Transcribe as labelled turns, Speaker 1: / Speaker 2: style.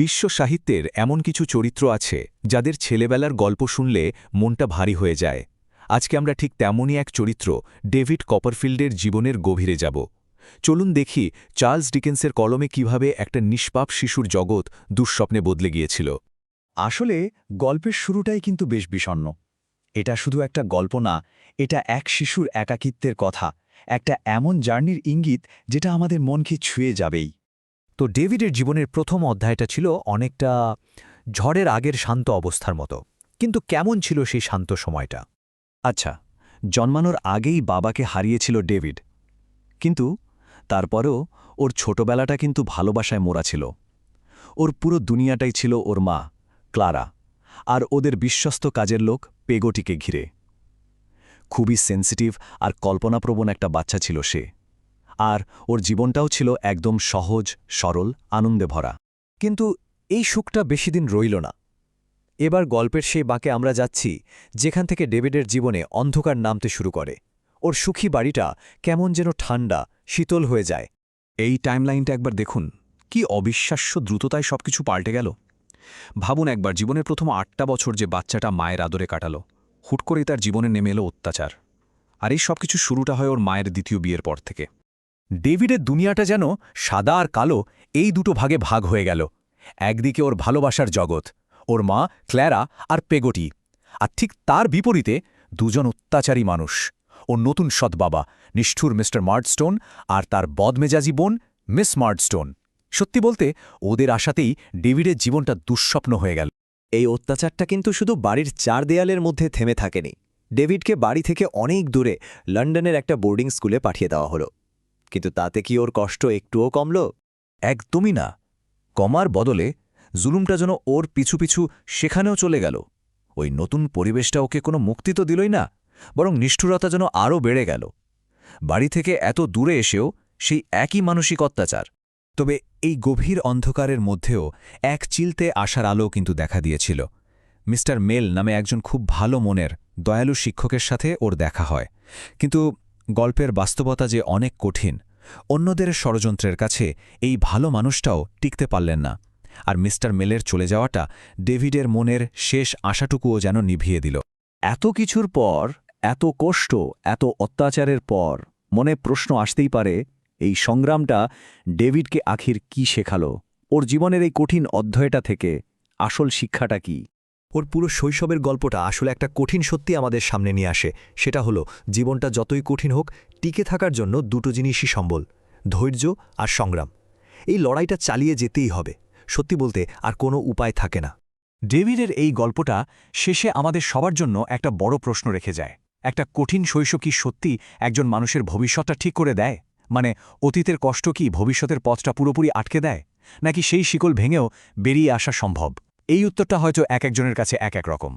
Speaker 1: বিশ্ব সাহিত্যের এমন কিছু চরিত্র আছে, যাদের ছেলেবেলার গল্প শুনলে মনটা ভারী হয়ে যায়। আজকে আমরা ঠিক তেমনই এক চরিত্র, ডেভিড কপারফিল্ডের জীবনের গভীরে যাব। চলুন দেখি চার্লস ডিকেন্সের কলমে কীভাবে একটা নিষ্পাপ শিশুর জগৎ দুঃস্বপ্নে বদলে গিয়েছিল।
Speaker 2: আসলে, গল্পের শুরুটাই কিন্তু বেশ বিষণ্ণ। এটা শুধু একটা গল্প না, এটা এক শিশুর একাকিত্বের কথা, একটা এমন জার্নির ইঙ্গিত যেটা আমাদের মনকে ছুঁয়ে যাবেই।
Speaker 3: তো ডেভিডের জীবনের প্রথম অধ্যায়টা ছিল অনেকটা ঝড়ের আগের শান্ত অবস্থার মতো। কিন্তু কেমন ছিল সেই শান্ত সময়টা?
Speaker 2: আচ্ছা জন্মানোর আগেই বাবাকে হারিয়েছিল ডেভিড। কিন্তু তারপরেও ওর ছোটবেলাটা কিন্তু ভালোবাসায় মোড়া ছিল। ওর পুরো দুনিয়াটাই ছিল ওর মা, ক্লারা, আর ওদের বিশ্বস্ত কাজের লোক পেগোটিকে ঘিরে। খুবই সেন্সিটিভ আর কল্পনাপ্রবণ একটা বাচ্চা ছিল সে। আর ওর জীবনটাও ছিল একদম সহজ, সরল আনন্দে ভরা
Speaker 3: কিন্তু এই সুখটা বেশি দিন রইল না। এবার গল্পের সেই বাঁকে আমরা যাচ্ছি, যেখান থেকে ডেভিডের জীবনে অন্ধকার নামতে শুরু করে। ওর সুখী বাড়িটা কেমন যেন ঠান্ডা, শীতল হয়ে যায়।
Speaker 1: এই টাইমলাইনটা একবার দেখুন, কি অবিশ্বাস্য দ্রুততায় সবকিছু পাল্টে গেল। ভাবুন একবার, জীবনের প্রথম আটটা বছর যে বাচ্চাটা মায়ের আদরে কাটালো, হুট করেই তার জীবনে নেমে এলো অত্যাচার। আর এই সবকিছু শুরুটা হয় ওর মায়ের দ্বিতীয় বিয়ের পর থেকে।
Speaker 3: ডেভিডের দুনিয়াটা যেন সাদা আর কালো এই দুটো ভাগে ভাগ হয়ে গেল। একদিকে ওর ভালোবাসার জগৎ, ওর মা ক্ল্যারা আর পেগোটি, আর ঠিক তার বিপরীতে দুজন অত্যাচারী মানুষ, ওর নতুন সৎ বাবা নিষ্ঠুর মিস্টার মার্ডস্টোন আর তার বদমেজাজি বোন মিস মার্ডস্টোন। সত্যি বলতে, ওদের আশাতেই ডেভিডের জীবনটা দুঃস্বপ্ন হয়ে গেল।
Speaker 4: এই অত্যাচারটা কিন্তু শুধু বাড়ির চার দেয়ালের মধ্যে থেমে থাকেনি। ডেভিডকে বাড়ি থেকে অনেক দূরে লন্ডনের একটা বোর্ডিং স্কুলে পাঠিয়ে দেওয়া হলো। কিন্তু তাতে কি ওর কষ্ট একটুও কমল?
Speaker 3: একদমই না। কমার বদলে জুলুমটা যেন ওর পিছু পিছু সেখানেও চলে গেল। ওই নতুন পরিবেশটা ওকে কোনো মুক্তি তো দিলই না, বরং নিষ্ঠুরতা যেন আরও বেড়ে গেল। বাড়ি থেকে এত দূরে এসেও সেই একই মানসিক অত্যাচার তবে এই গভীর অন্ধকারের মধ্যেও এক চিলতে আসার আলো কিন্তু দেখা দিয়েছিল। মিস্টার মেল নামে একজন খুব ভালো মনের, দয়ালু শিক্ষকের সাথে ওর দেখা হয়। কিন্তু গল্পের বাস্তবতা যে অনেক কঠিন, অন্যদের ষড়যন্ত্রের কাছে এই ভালো মানুষটাও টিকতে পারলেন না। আর মিস্টার মেলের চলে যাওয়াটা ডেভিডের মনের শেষ আশাটুকুও যেন নিভিয়ে দিল।
Speaker 2: এত কিছুর পর, এত কষ্ট, এত অত্যাচারের পর মনে প্রশ্ন আসতেই পারে, এই সংগ্রামটা ডেভিডকে আখির কি শেখালো? ওর জীবনের এই কঠিন অধ্যায়টা থেকে আসল শিক্ষাটা কি?
Speaker 3: ওর পুরো শৈশবের গল্পটা আসলে একটা কঠিন সত্যি আমাদের সামনে নিয়ে আসে। সেটা হলো, জীবনটা যতই কঠিন হোক, টিকে থাকার জন্য দুটো জিনিসই সম্বল, ধৈর্য আর সংগ্রাম। এই লড়াইটা চালিয়ে যেতেই হবে। সত্যি বলতে আর কোনো উপায় থাকে না। ডেভিডের এই গল্পটা শেষে আমাদের সবার জন্য একটা বড় প্রশ্ন রেখে যায়। একটা কঠিন শৈশব কি সত্যি একজন মানুষের ভবিষ্যৎটা ঠিক করে দেয়? মানে অতীতের কষ্ট কি ভবিষ্যতের পথটা পুরোপুরি আটকে দেয়? নাকি সেই শিকল ভেঙেও বেরিয়ে আসা সম্ভব? এই উত্তরটা হয়তো এক একজনের কাছে এক এক রকম।